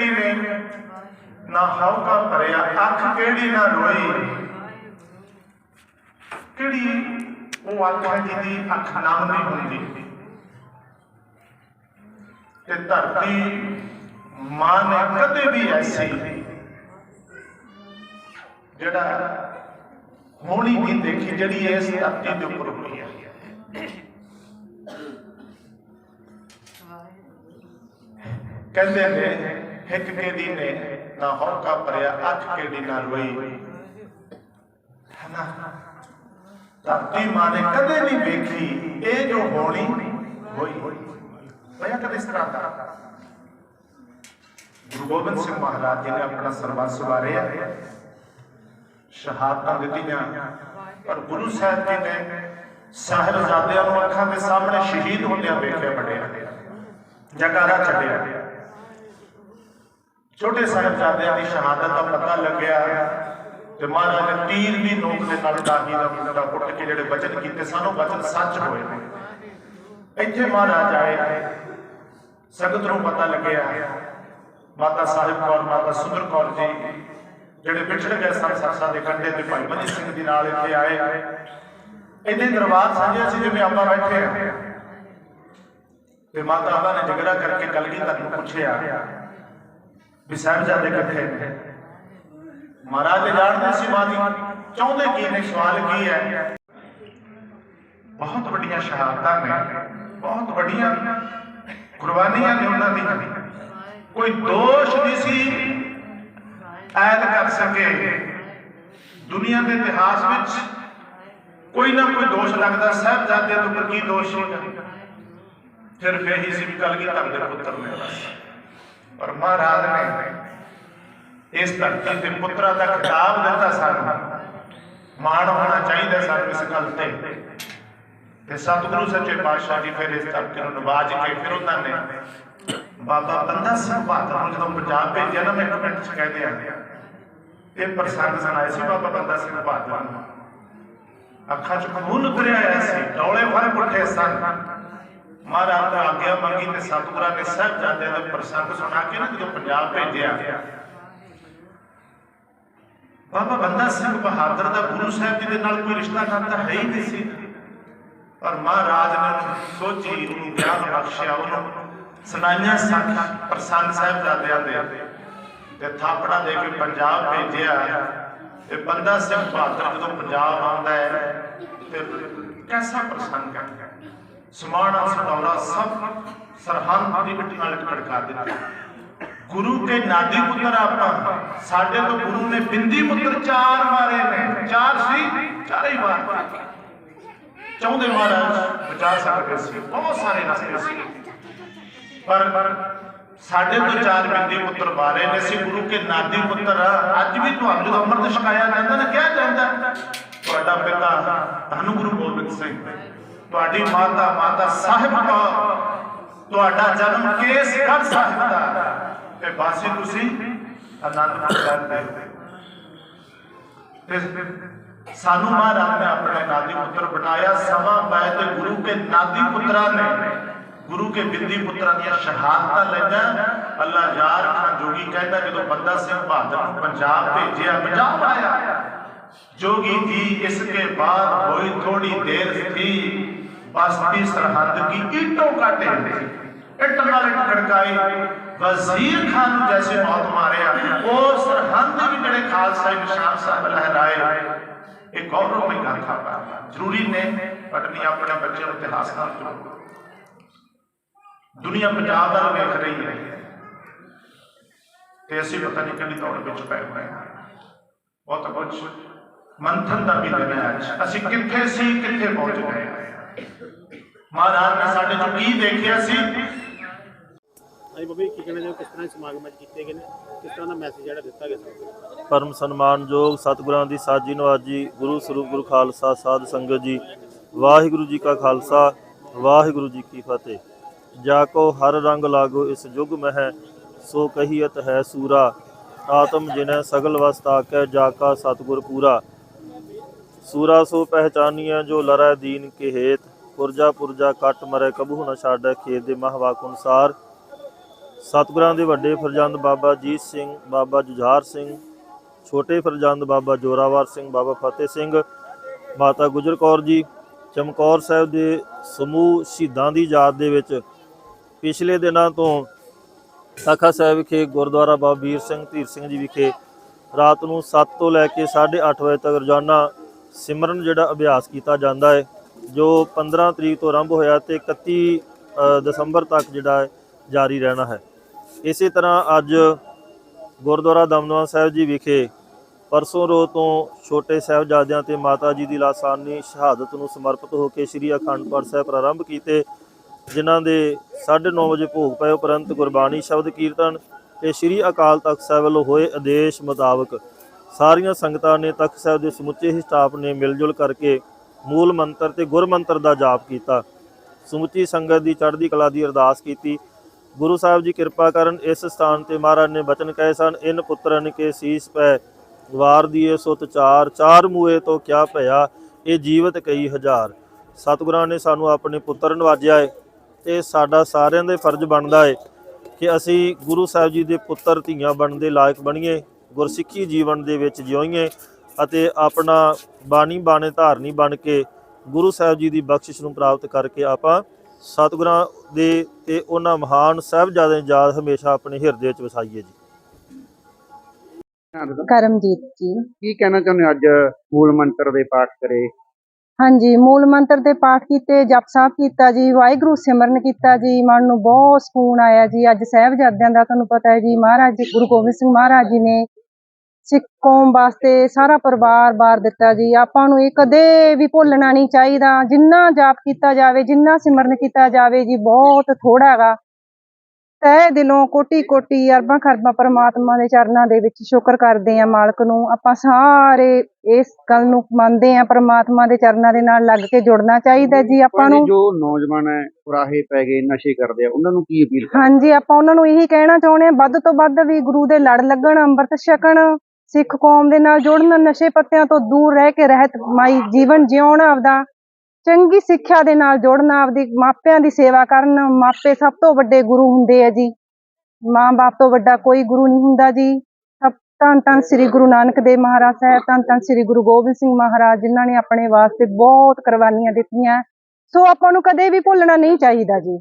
ਕਿਹੜੀ ਨੇ? ਨਾ ਹੌਕਾ ਭਰਿਆ, ਅੱਖ ਕਿਹੜੀ ਨਾ ਰੋਈ? ਕਿਹੜੀ? ਉਹ ਅੱਖ ਹੈ ਜਿਹਦੀ ਅੱਖ ਨਾਮ ਨਹੀਂ ਹੁੰਦੀ। ਤੇ ਧਰਤੀ ਮਾਂ ਨੇ ਕਦੇ ਵੀ ਐਸੀ ਜਿਹੜਾ ਹੋਣੀ ਨਹੀਂ ਦੇਖੀ, ਜਿਹੜੀ ਇਸ ਧਰਤੀ ਦੇ ਉੱਪਰ ਹੋਈ ਹੈ। ਕਹਿੰਦੇ ਨੇ ਹਿੱਕ ਕਿਹਦੀ ਨੇ ਨਾ ਹੌਕਾ ਭਰਿਆ, ਅੱਖ ਕਿਹੜੀ ਨਾ ਰੋਈ ਹਨਾ? ਧਰਤੀ ਮਾਂ ਨੇ ਕਦੇ ਨਹੀਂ ਵੇਖੀ, ਇਹ ਜੋ ਹੋਣੀ, ਹੋਈ। ਹੋਇਆ ਕਦੇ ਇਸ ਤਰ੍ਹਾਂ ਦਾ ਗੁਰੂ ਗੋਬਿੰਦ ਸਿੰਘ ਮਹਾਰਾਜ ਜੀ ਨੇ ਆਪਣਾ ਸਰਬੱਸ ਵਾਰਿਆ। ਸ਼ਹਾਦਤਾਂ ਦਿੱਤੀਆਂ। ਪਰ ਗੁਰੂ ਸਾਹਿਬ ਜੀ ਨੇ ਸਾਹਿਬਜ਼ਾਦਿਆਂ ਨੂੰ ਅੱਖਾਂ ਦੇ ਸਾਹਮਣੇ ਸ਼ਹੀਦ ਹੁੰਦਿਆਂ ਵੇਖਿਆ, ਵੱਡਿਆ। ਜਗਾਰਾ ਛੱਡਿਆ ਛੋਟੇ ਸਾਹਿਬਜ਼ਾਦਿਆਂ ਦੀ ਸ਼ਹਾਦਤ ਦਾ ਪਤਾ ਲੱਗਿਆ ਤੇ ਮਹਾਰਾਜ ਨੇ ਤੀਰ ਦੀ ਨੋਕ ਦੇ ਨਾਲ ਦਾਗੀ ਦਾ ਮੁੰਡਾ ਪੁੱਟ ਕੇ ਜਿਹੜੇ ਬਚਨ ਕੀਤੇ, ਸਾਨੂੰ ਬਚਨ ਸੱਚ ਹੋਏ ਨੇ। ਇੱਥੇ ਮਹਾਰਾਜ ਆਏ, ਸਗਤ ਨੂੰ ਪਤਾ ਲੱਗਿਆ, ਮਾਤਾ ਸਾਹਿਬ ਕੌਰ, ਮਾਤਾ ਸੁੰਦਰ ਕੌਰ ਜੀ, ਜਿਹੜੇ ਵਿਛੜ ਗਏ ਸਨ ਸਰਸਾ ਦੇ ਕੰਢੇ ਤੇ, ਭਾਈ ਮਨੀ ਸਿੰਘ ਦੀ ਨਾਲ ਇੱਥੇ ਆਏ। ਇੰਨੇ ਦਰਬਾਰ ਸਾਂਝਿਆ ਸੀ ਜਿਵੇਂ ਆਪਾਂ ਬੈਠੇ ਆ ਤੇ ਮਾਤਾ ਆਬਾ ਨੇ ਜਿਗਰਾ ਕਰਕੇ ਕਲਗੀਧਰ ਨੂੰ ਪੁੱਛਿਆ ਵੀ ਸਾਹਿਬਜ਼ਾਦੇ ਇਕੱਠੇ ਨੇ। ਮਹਾਰਾਜ ਜਾਣਦੇ ਸੀ ਮਾਦੀ ਚਾਹੁੰਦੇ ਕੀ ਨੇ? ਸਵਾਲ ਕੀ ਹੈ? ਬਹੁਤ ਵੱਡੀਆਂ ਸ਼ਹਾਦਤਾਂ ਨੇ। ਬਹੁਤ ਵੱਡੀਆਂ ਕੁਰਬਾਨੀਆਂ ਨੇ ਉਹਨਾਂ ਦੀਆਂ। ਕੋਈ ਦੋਸ਼ ਨਹੀਂ ਸੀ ਐਦ ਕਰ ਸਕੇ। ਦੁਨੀਆ ਦੇ ਇਤਿਹਾਸ ਵਿੱਚ ਕੋਈ ਨਾ ਕੋਈ ਦੋਸ਼ ਲੱਗਦਾ। ਸਾਹਿਬਜ਼ਾਦਿਆਂ ਦੇ ਉੱਪਰ ਕੀ ਦੋਸ਼ ਸੀਗਾ? ਸਿਰਫ ਇਹੀ ਸੀ ਵੀ ਕਲਗੀ ਕਲਗੀਧਰ ਦੇ ਪੁੱਤਰ ਨੇ ਬਸ। ਪਰ ਮਹਾਰਾਜ ਨੇ ਇਸ ਧਰਤੀ ਤੇ ਪੁੱਤਰਾਂ ਦਾ ਖਿਤਾਬ ਦਿੱਤਾ ਸਾਨੂੰ। ਮਾਣ ਹੋਣਾ ਚਾਹੀਦਾ ਸਾਨੂੰ ਇਸ ਗੱਲ ਤੇ। ਤੇ ਸਤਿਗੁਰੂ ਸੱਚੇ ਪਾਤਸ਼ਾਹ ਜੀ ਫਿਰ ਇਸ ਧਰਤੀ ਨੂੰ ਨਵਾਜ ਕੇ ਫਿਰ ਉਹਨਾਂ ਨੇ ਬਾਬਾ ਬੰਦਾ ਸਿੰਘ ਬਹਾਦਰ ਨੂੰ ਜਦੋਂ ਪੰਜਾਬ ਭੇਜਿਆ ਨਾ, ਮੈਂ ਇੱਕ ਮਿੰਟ ਚ ਕਹਿ ਆ ਇਹ ਪ੍ਰਸੰਗ ਸੁਣਾਇਆ ਸੀ ਬਾਬਾ ਬੰਦਾ ਸਿੰਘ ਬਹਾਦਰ ਨੂੰ। ਅੱਖਾਂ 'ਚ ਖੂਨ ਉਤਰਿਆ ਆਇਆ ਸੀ, ਡੌਲੇ ਫਰ ਪੁੱਠੇ ਸਨ। ਮਹਾਰਾਜ ਦਾ ਆਗਿਆ ਮੰਗੀ ਤੇ ਸਤਿਗੁਰਾਂ ਨੇ ਸਾਹਿਬਜ਼ਾਦਿਆਂ ਦਾ ਪ੍ਰਸੰਗ ਸੁਣਾ ਕੇ ਨਾ ਜਦੋਂ ਪੰਜਾਬ ਭੇਜਿਆ। ਬਾਬਾ ਬੰਦਾ ਸਿੰਘ ਬਹਾਦਰ ਦਾ ਗੁਰੂ ਸਾਹਿਬ ਜੀ ਦੇ ਨਾਲ ਕੋਈ ਰਿਸ਼ਤਾ ਨਾਤਾ ਹੈ ਹੀ ਨਹੀਂ ਸੀ। ਪਰ ਮਹਾਰਾਜ ਨੇ ਉਹਨੂੰ ਸੋਚੀ ਉਹਨੂੰ ਗਿਆਨ ਬਖਸ਼ਿਆ, ਉਹਨੂੰ ਸੁਣਾਈਆਂ ਸਨ ਪ੍ਰਸੰਗ ਸਾਹਿਬਜ਼ਾਦਿਆਂ ਦੇ। ਤੇ ਥਾਪੜਾ ਦੇ ਕੇ ਪੰਜਾਬ ਭੇਜਿਆ। ਤੇ ਬੰਦਾ ਸਿੰਘ ਬਹਾਦਰ ਜਦੋਂ ਪੰਜਾਬ ਆਉਂਦਾ ਹੈ ਤੇ ਕੈਸਾ ਪ੍ਰਸੰਗ ਹੈ? ਸਮਾਣਾ ਸਟੌਰਾ ਸਭ ਸਰਹੰਦ ਦੀ ਮਿੱਟੀ ਨਾਲ ਖੜਕਾ ਦਿੱਤਾ। ਗੁਰੂ ਕੇ ਨਾਦੀ ਪੁੱਤਰ ਆਪਾਂ, ਸਾਡੇ ਤੋਂ ਗੁਰੂ ਨੇ ਬਿੰਦੀ ਪੁੱਤਰ ਚਾਰ ਮਾਰੇ ਨੇ। ਚਾਰ ਸੀ, ਚਾਰੇ ਹੀ ਮਾਰ ਚਾਹੁੰਦੇ ਮਹਾਰਾਜ ਬਚਾ ਸਕਦੇ ਸੀ, ਬਹੁਤ ਸਾਰੇ ਰਸਤੇ ਸੀ। ਪਰ ਸਾਡੇ ਤੋਂ ਚਾਰ ਬਿੰਦੀ ਪੁੱਤਰ ਮਾਰੇ ਨੇ ਸੀ, ਗੁਰੂ ਕੇ ਨਾਦੀ ਪੁੱਤਰ। ਅੱਜ ਵੀ ਤੁਹਾਨੂੰ ਅੰਮ੍ਰਿਤ ਛਕਾਇਆ ਜਾਂਦਾ ਨਾ, ਕਿਹਾ ਜਾਂਦਾ, ਤੁਹਾਡਾ ਪਿਤਾ ਧੰਨ ਗੁਰੂ ਗੋਬਿੰਦ ਸਿੰਘ। ਤੁਹਾਡੀ ਮਾਤਾ ਮਾਤਾ ਸਾਹਿਬ ਕੌਰ ਤੁਹਾਡਾ ਜਨਮ ਕੇਸਗੜ੍ਹ ਸਾਹਿਬ ਦਾ ਤੇ ਬਾਸੀ ਤੁਸੀਂ ਆਨੰਦਪੁਰ ਸਾਹਿਬ ਦੇ ਤੇ ਸਾਨੂੰ ਮਹਾਰਾਜ ਨੇ ਆਪਣੇ ਨਾਦੀ ਪੁੱਤਰ ਬਣਾਇਆ ਸਮਾਂ ਪੈ ਤੇ ਗੁਰੂ ਕੇ ਨਾਦੀ ਪੁੱਤਰਾਂ ਨੇ ਗੁਰੂ ਕੇ ਬਿੰਦੀ ਪੁੱਤਰਾਂ ਦੀਆਂ ਸ਼ਹਾਦਤਾਂ ਲਈਆਂ ਅੱਲਾ ਯਾਰ ਖਾਨ ਜੋਗੀ ਕਹਿੰਦਾ ਜਦੋਂ ਬੰਦਾ ਸਿੰਘ ਬਹਾਦਰ ਨੂੰ ਪੰਜਾਬ ਭੇਜਿਆ ਪੰਜਾਬ ਆਇਆ जोगी जी इसके बाद हुई थोड़ी देर थी پاستی سرحد کی اٹوں کا ٹہنے اٹنا لٹ کھڑکائی وزیر خان جیسے موت مارے آئے وہ سرحد بھی جڑے خالصہ نشان صاحب لہرائے۔ ایک اور روح میں کہا تھا۔ ضروری نے پٹنی اپنے بچے اتحاس کا جو دنیا پنجاب دل دیکھ رہی ہے۔ کہ ایسی پتہ نہیں کبھی دوڑ بچ پہ ہوئے۔ ہیں بہت کچھ منتھن دا بھی دنیا ہے۔ اسی کتھے سی کتھے پہنچ گئے۔ ہیں ਮਹਾਰਾਜ ਨੇ ਸਾਡੇ ਤੋਂ ਕੀ ਦੇਖਿਆ ਸੀ? ਅਸੀਂ ਬੱਬੀ ਕੀ ਕਹਿਣਾ ਚਾਹੋ ਕਿਸ ਤਰ੍ਹਾਂ ਦੇ ਸਮਾਗਮ ਅੱਜ ਕੀਤੇ ਗਏ ਨੇ? ਕਿਸ ਤਰ੍ਹਾਂ ਦਾ ਮੈਸੇਜ ਜਿਹੜਾ ਦਿੱਤਾ ਗਿਆ ਸਾਨੂੰ? ਪਰਮ ਸਨਮਾਨਯੋਗ ਸਤਿਗੁਰਾਂ ਦੀ ਸਾਜੀ ਨਵਾਜੀ ਗੁਰੂ ਸਰੂਪ ਗੁਰੂ ਖਾਲਸਾ ਸਾਧ ਸੰਗਤ ਜੀ ਵਾਹਿਗੁਰੂ ਜੀ ਕਾ ਖਾਲਸਾ ਵਾਹਿਗੁਰੂ ਜੀ ਕੀ ਫਤਿਹ। ਜਾ ਕੋ ਹਰ ਰੰਗ ਲਾਗੋ ਇਸ ਜੁਗ ਮਹਿ ਸੋ ਕਹੀਅਤ ਹੈ ਸੂਰਾ। ਆਤਮ ਜਿਨੈ ਸਗਲ ਵਸਤਾ ਕੈ ਜਾ ਕਾ ਸਤਿਗੁਰ ਪੂਰਾ। ਸੂਰਾ ਸੋ ਪਹਿਚਾਨੀਐ ਜੋ ਲਰੈ ਦੀਨ ਕੇ ਹੇਤ। ਪੁਰਜਾ ਪੁਰਜਾ ਕੱਟ ਮਰੇ ਕਬੂ ਨਾ ਛਾੜੈ ਖੇਤ ਦੇ ਮਹਵਾਕ ਅਨੁਸਾਰ। ਸਤਿਗੁਰਾਂ ਦੇ ਵੱਡੇ ਫਰਜ਼ੰਦ ਬਾਬਾ ਜੀਤ ਸਿੰਘ, ਬਾਬਾ ਜੁਝਾਰ ਸਿੰਘ, ਛੋਟੇ ਫਰਜ਼ੰਦ ਬਾਬਾ ਜੋਰਾਵਰ ਸਿੰਘ, ਬਾਬਾ ਫਤਿਹ ਸਿੰਘ, ਮਾਤਾ ਗੁਜਰ ਕੌਰ ਜੀ, ਚਮਕੌਰ ਸਾਹਿਬ ਦੇ ਸਮੂਹ ਸ਼ਹੀਦਾਂ ਦੀ ਯਾਦ ਦੇ ਵਿੱਚ ਪਿਛਲੇ ਦਿਨਾਂ ਤੋਂ ਤਖਤ ਸਾਹਿਬ ਵਿਖੇ ਗੁਰਦੁਆਰਾ ਬਾਬਾ ਵੀਰ ਸਿੰਘ ਧੀਰ ਸਿੰਘ ਜੀ ਵਿਖੇ ਰਾਤ ਨੂੰ 7 ਤੋਂ ਲੈ ਕੇ 8:30 ਵਜੇ ਤੱਕ ਰੋਜ਼ਾਨਾ ਸਿਮਰਨ ਜਿਹੜਾ ਅਭਿਆਸ ਕੀਤਾ ਜਾਂਦਾ ਹੈ। ਜੋ 15 ਤਰੀਕ ਤੋਂ ਆਰੰਭ ਹੋਇਆ ਤੇ 31 ਦਸੰਬਰ ਤੱਕ ਜਿਹੜਾ ਜਾਰੀ ਰਹਿਣਾ ਹੈ। ਇਸੇ ਤਰ੍ਹਾਂ ਅੱਜ ਗੁਰਦੁਆਰਾ ਦਮਦਮਾ ਸਾਹਿਬ ਜੀ ਵਿਖੇ ਪਰਸੋਂ ਰੋਜ਼ ਤੋਂ ਛੋਟੇ ਸਾਹਿਬਜ਼ਾਦਿਆਂ ਤੇ ਮਾਤਾ ਜੀ ਦੀ ਲਾਸਾਨੀ ਸ਼ਹਾਦਤ ਨੂੰ ਸਮਰਪਿਤ ਹੋ ਕੇ ਸ੍ਰੀ ਅਖੰਡ ਪਾਠ ਸਾਹਿਬ ਪ੍ਰਾਰੰਭ ਕੀਤੇ, ਜਿਨ੍ਹਾਂ ਦੇ 9:30 ਵਜੇ ਭੋਗ ਪਏ ਉਪਰੰਤ ਗੁਰਬਾਣੀ ਸ਼ਬਦ ਕੀਰਤਨ ਤੇ ਸ੍ਰੀ ਅਕਾਲ ਤਖਤ ਸਾਹਿਬ ਵੱਲੋਂ ਹੋਏ ਆਦੇਸ਼ ਮੁਤਾਬਕ ਸਾਰੀਆਂ ਸੰਗਤਾਂ ਨੇ ਤਖਤ ਸਾਹਿਬ ਦੇ ਸਮੁੱਚੇ ਹੀ ਸਟਾਫ ਨੇ ਮਿਲ ਜੁਲ ਕਰਕੇ ਮੂਲ ਮੰਤਰ ਤੇ ਗੁਰਮੰਤਰ ਦਾ ਜਾਪ ਕੀਤਾ। ਸਮੁੱਚੀ ਸੰਗਤ ਦੀ ਚੜ੍ਹਦੀ ਕਲਾ ਦੀ ਅਰਦਾਸ ਕੀਤੀ। ਗੁਰੂ ਸਾਹਿਬ ਜੀ ਕਿਰਪਾ ਕਰਨ ਇਸ ਸਥਾਨ ਤੇ ਮਹਾਰਾਜ ਨੇ ਬਚਨ ਕਹੇ ਸਨ, ਇਨ ਪੁੱਤਰਨ ਕੇ ਸੀਸ ਪੈ, ਵਾਰ ਦੀਏ ਸੁਤ ਚਾਰ ਚਾਰ ਮੂਏ ਤੋਂ ਕਿਆ ਭਇਆ, ਇਹ ਜੀਵਤ ਕਈ ਹਜ਼ਾਰ। ਸਤਿਗੁਰਾਂ ਨੇ ਸਾਨੂੰ ਆਪਣੇ ਪੁੱਤਰ ਨਵਾਜਿਆ ਹੈ ਤੇ ਸਾਡਾ ਸਾਰਿਆਂ ਦੇ ਫਰਜ਼ ਬਣਦਾ ਏ ਕਿ ਅਸੀਂ ਗੁਰੂ ਸਾਹਿਬ ਜੀ ਦੇ ਪੁੱਤਰ ਧੀਆਂ ਬਣਨ ਦੇ ਲਾਇਕ ਬਣੀਏ, ਗੁਰਸਿੱਖੀ ਜੀਵਨ ਦੇ ਵਿੱਚ ਜਿਉਈਏ। ਅਤੇ ਆਪਣਾ ਬਾਣੀ ਬਾਣੇ ਧਾਰਨੀ ਬਣ ਕੇ ਗੁਰੂ ਸਾਹਿਬ ਜੀ ਦੀ ਬਖਸ਼ਿਸ਼ ਨੂੰ ਪ੍ਰਾਪਤ ਕਰਕੇ ਆਪਾਂ ਸਤਿਗੁਰਾਂ ਦੇ ਤੇ ਉਹਨਾਂ ਮਹਾਨ ਸਾਹਿਬਜ਼ਾਦਿਆਂ ਦੀ ਯਾਦ ਹਮੇਸ਼ਾ ਆਪਣੇ ਹਿਰਦੇ ਵਿੱਚ ਵਸਾਈਏ ਜੀ। ਕਰਮਜੀਤ ਜੀ। ਕੀ ਕਹਿਣਾ ਚਾਹੁੰਦੇ ਹੋ ਅੱਜ ਮੂਲ ਮੰਤਰ ਦੇ ਪਾਠ ਕਰੇ? ਹਾਂਜੀ ਮੂਲ ਮੰਤਰ ਦੇ ਪਾਠ ਕੀਤੇ ਜਪ ਸਾਹਿਬ ਕੀਤਾ ਜੀ ਵਾਹਿਗੁਰੂ ਸਿਮਰਨ ਕੀਤਾ ਜੀ ਮਨ ਨੂੰ ਬਹੁਤ ਸਕੂਨ ਆਇਆ ਜੀ। ਅੱਜ ਸਾਹਿਬਜ਼ਾਦਿਆਂ ਦਾ ਤੁਹਾਨੂੰ ਪਤਾ ਹੈ ਜੀ ਮਹਾਰਾਜ ਜੀ ਗੁਰੂ ਗੋਬਿੰਦ ਸਿੰਘ ਮਹਾਰਾਜ ਜੀ ਨੇ ਸਿੱਖ ਕੌਮ ਵਾਸਤੇ ਸਾਰਾ ਪਰਿਵਾਰ ਬਾਰ ਦਿੱਤਾ ਜੀ। ਆਪਾਂ ਨੂੰ ਇਹ ਕਦੇ ਵੀ ਭੁੱਲਣਾ ਨਹੀਂ ਚਾਹੀਦਾ। ਜਿੰਨਾ ਜਾਪ ਕੀਤਾ ਜਾਵੇ ਜਿੰਨਾ ਸਿਮਰਨ ਕੀਤਾ ਜਾਵੇ ਜੀ ਬਹੁਤ ਥੋੜਾ ਹੈਗਾ। ਤਹਿ ਦਿਲੋਂ ਕੋਟੀ ਕੋਟੀ ਅਰਬਾਂ ਖਰਬਾਂ ਪਰਮਾਤਮਾ ਦੇ ਚਰਨਾਂ ਦੇ ਵਿੱਚ ਸ਼ੁਕਰ ਕਰਦੇ ਆ ਮਾਲਕ ਨੂੰ। ਆਪਾਂ ਸਾਰੇ ਇਸ ਗੱਲ ਨੂੰ ਮੰਨਦੇ ਆ ਪਰਮਾਤਮਾ ਦੇ ਚਰਨਾਂ ਦੇ ਨਾਲ ਲੱਗ ਕੇ ਜੁੜਨਾ ਚਾਹੀਦਾ ਜੀ ਆਪਾਂ ਨੂੰ। ਜੋ ਨੌਜਵਾਨ ਹੈ ਕੁਰਾਹੇ ਪੈ ਗਏ ਨਸ਼ੇ ਕਰਦੇ ਆ ਉਹਨਾਂ ਨੂੰ ਕੀ ਅਪੀਲ ਹਾਂਜੀ ਆਪਾਂ ਉਹਨਾਂ ਨੂੰ ਇਹੀ ਕਹਿਣਾ ਚਾਹੁੰਦੇ ਆ ਵੱਧ ਤੋਂ ਵੱਧ ਵੀ ਗੁਰੂ ਦੇ ਲੜ ਲੱਗਣ ਅੰਮ੍ਰਿਤ ਛਕਣ। ਸਿੱਖ ਕੌਮ ਦੇ ਨਾਲ ਜੁੜਨ, ਨਸ਼ੇ ਪੱਤਿਆਂ ਤੋਂ ਦੂਰ ਰਹਿ ਕੇ ਰਹਿਤ ਮਾਈ ਜੀਵਨ ਜਿਉਣਾ ਆਪਦਾ, ਚੰਗੀ ਸਿੱਖਿਆ ਦੇ ਨਾਲ ਜੁੜਨ, ਆਪਦੀ ਮਾਪਿਆਂ ਦੀ ਸੇਵਾ ਕਰਨ। ਮਾਪੇ ਸਭ ਤੋਂ ਵੱਡੇ ਗੁਰੂ ਹੁੰਦੇ ਆ ਜੀ। ਮਾਂ-ਬਾਪ ਤੋਂ ਵੱਡਾ ਕੋਈ ਗੁਰੂ ਨਹੀਂ ਹੁੰਦਾ ਜੀ। ਸਭ ਧੰਨ ਧੰਨ ਸ੍ਰੀ ਗੁਰੂ ਨਾਨਕ ਦੇਵ ਮਹਾਰਾਜ ਸਾਹਿਬ, ਧੰਨ ਧੰਨ ਸ੍ਰੀ ਗੁਰੂ ਗੋਬਿੰਦ ਸਿੰਘ ਮਹਾਰਾਜ, ਜਿਨ੍ਹਾਂ ਨੇ ਆਪਣੇ ਵਾਸਤੇ ਬਹੁਤ ਕੁਰਬਾਨੀਆਂ ਦਿੱਤੀਆਂ। ਸੋ ਆਪਾਂ ਨੂੰ ਕਦੇ ਵੀ ਭੁੱਲਣਾ ਨਹੀਂ ਚਾਹੀਦਾ ਜੀ।